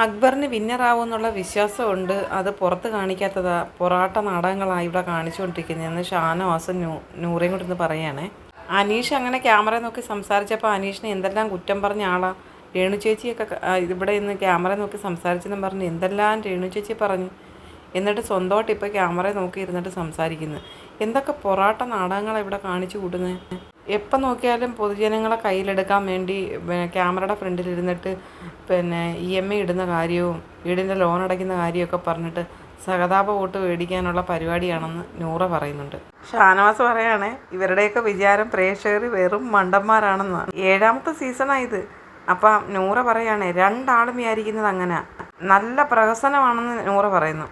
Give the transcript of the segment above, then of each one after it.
അക്ബറിന് വിന്നറാവുമെന്നുള്ള വിശ്വാസമുണ്ട്. അത് പുറത്ത് കാണിക്കാത്തതാ. പൊറാട്ട നാടകങ്ങളാണ് ഇവിടെ കാണിച്ചുകൊണ്ടിരിക്കുന്നതെന്ന് ഷാനവാസും നൂ നൂറേം കൂടെ ഒന്ന് പറയുകയാണേ അനീഷ് അങ്ങനെ ക്യാമറ നോക്കി സംസാരിച്ചപ്പോൾ അനീഷിനെ എന്തെല്ലാം കുറ്റം പറഞ്ഞ ആളാ? രേണു ചേച്ചിയൊക്കെ ഇവിടെ ഇന്ന് ക്യാമറ നോക്കി സംസാരിച്ചെന്നും പറഞ്ഞ് എന്തെല്ലാം രേണു ചേച്ചി പറഞ്ഞു? എന്നിട്ട് സ്വന്തമായിട്ട് ഇപ്പോൾ ക്യാമറ നോക്കി ഇരുന്നിട്ട് സംസാരിക്കുന്നു. എന്തൊക്കെ പൊറാട്ട നാടകങ്ങളാണ് ഇവിടെ കാണിച്ചു കൂട്ടുന്നത് എപ്പോൾ നോക്കിയാലും പൊതുജനങ്ങളെ കയ്യിലെടുക്കാൻ വേണ്ടി പിന്നെ ക്യാമറയുടെ ഫ്രണ്ടിലിരുന്നിട്ട് പിന്നെ ഇ എം ഐ ഇടുന്ന കാര്യവും വീടിന്റെ ലോൺ അടയ്ക്കുന്ന കാര്യമൊക്കെ പറഞ്ഞിട്ട് സഹതാപ വോട്ട് മേടിക്കാനുള്ള പരിപാടിയാണെന്ന് നൂറ പറയുന്നുണ്ട്. ഷാനവാസ് പറയാണ് ഇവരുടെയൊക്കെ വിചാരം പ്രേക്ഷകർ വെറും മണ്ടന്മാരാണെന്നാണ്. ഏഴാമത്തെ സീസണാണ് ഇത്. അപ്പം നൂറ പറയാണ് രണ്ടാളും വിചാരിക്കുന്നത് അങ്ങനെ. നല്ല പ്രഹസനമാണെന്ന് നൂറ പറയുന്നു.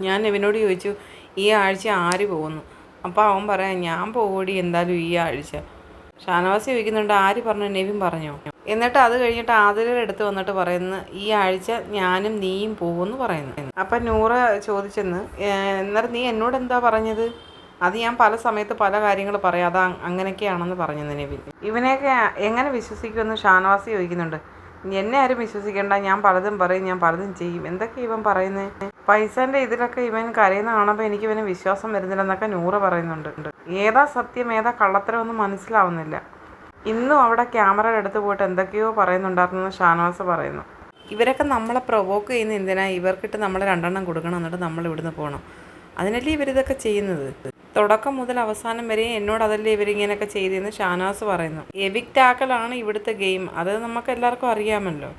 ഞാൻ ഇവനോട് ചോദിച്ചു ഈ ആഴ്ച ആര് പോകുന്നു? അപ്പോൾ അവൻ പറയാം ഞാൻ പോകൂടി എന്തായാലും ഈ ആഴ്ച. ഷാനവാസ് ചോദിക്കുന്നുണ്ട് ആര് പറഞ്ഞു നെവിൻ പറഞ്ഞോ? എന്നിട്ട് അത് കഴിഞ്ഞിട്ട് ആതിരയുടെ അടുത്ത് വന്നിട്ട് പറയുന്നു ഈ ആഴ്ച ഞാനും നീയും പോകുമെന്ന് പറയുന്നു. അപ്പം നൂറ ചോദിച്ചെന്ന് എന്നാൽ നീ എന്നോട് എന്താ പറഞ്ഞത്? അത് ഞാൻ പല സമയത്ത് പല കാര്യങ്ങൾ പറയാം അത് അങ്ങനെയൊക്കെയാണെന്ന് പറഞ്ഞു നെവിൻ. ഇവനെയൊക്കെ എങ്ങനെ വിശ്വസിക്കുമെന്ന് ഷാനവാസി ചോദിക്കുന്നുണ്ട് എന്നെ ആരും വിശ്വസിക്കേണ്ട ഞാൻ പലതും പറയും ഞാൻ പലതും ചെയ്യും. എന്തൊക്കെ ഇവൻ പറയുന്നത് പൈസന്റെ ഇതിലൊക്കെ ഇവൻ കരയുന്ന കാണുമ്പോൾ എനിക്ക് ഇവന് വിശ്വാസം വരുന്നില്ലെന്നൊക്കെ നൂറ് പറയുന്നുണ്ട്. ഏതാ സത്യം ഏതാ കള്ളത്തരമൊന്നും മനസ്സിലാവുന്നില്ല. ഇന്നും അവിടെ ക്യാമറയുടെ അടുത്ത് പോയിട്ട് എന്തൊക്കെയോ പറയുന്നുണ്ടായിരുന്നു ഷാനവാസ് പറയുന്നു. ഇവരൊക്കെ നമ്മളെ പ്രൊവോക്ക് ചെയ്യുന്ന എന്തിനാ? ഇവർക്കിട്ട് നമ്മൾ രണ്ടെണ്ണം കൊടുക്കണം എന്നിട്ട് നമ്മൾ ഇവിടുന്ന് പോകണം അതിനല്ലേ ഇവരിതൊക്കെ ചെയ്യുന്നത്? തുടക്കം മുതൽ അവസാനം വരെ എന്നോട് അതല്ലേ ഇവരിങ്ങനെയൊക്കെ ചെയ്തതെന്ന് ഷാനവാസ് പറയുന്നു. എവിക്റ്റ് ആക്കലാണ് ഇവിടുത്തെ ഗെയിം. അത് നമുക്ക് എല്ലാവർക്കും അറിയാമല്ലോ.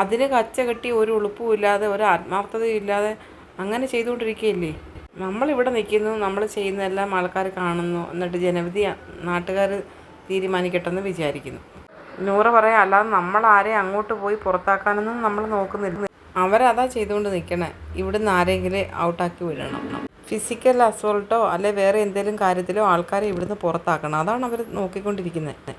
അതിന് കച്ച കെട്ടി ഒരു ഉളുപ്പും ഇല്ലാതെ ഒരു ആത്മാർത്ഥതയും ഇല്ലാതെ അങ്ങനെ ചെയ്തുകൊണ്ടിരിക്കുകയല്ലേ? നമ്മളിവിടെ നിൽക്കുന്നു നമ്മൾ ചെയ്യുന്നതെല്ലാം ആൾക്കാർ കാണുന്നു എന്നിട്ട് ജനവിധി നാട്ടുകാർ തീരുമാനിക്കട്ടെന്ന് വിചാരിക്കുന്നു. നൂറ് പറയാം അല്ലാതെ നമ്മൾ ആരെയും അങ്ങോട്ട് പോയി പുറത്താക്കാനൊന്നും നമ്മൾ നോക്കുന്നില്ല. അവരതാ ചെയ്തുകൊണ്ട് നിൽക്കണേ. ഇവിടുന്ന് ആരെങ്കിലും ഔട്ടാക്കി വിടണം. ഫിസിക്കൽ അസോൾട്ടോ അല്ലെ വേറെ എന്തെങ്കിലും കാര്യത്തിലോ ആൾക്കാരെ ഇവിടുന്ന് പുറത്താക്കണം. അതാണ് അവർ നോക്കിക്കൊണ്ടിരിക്കുന്നത്.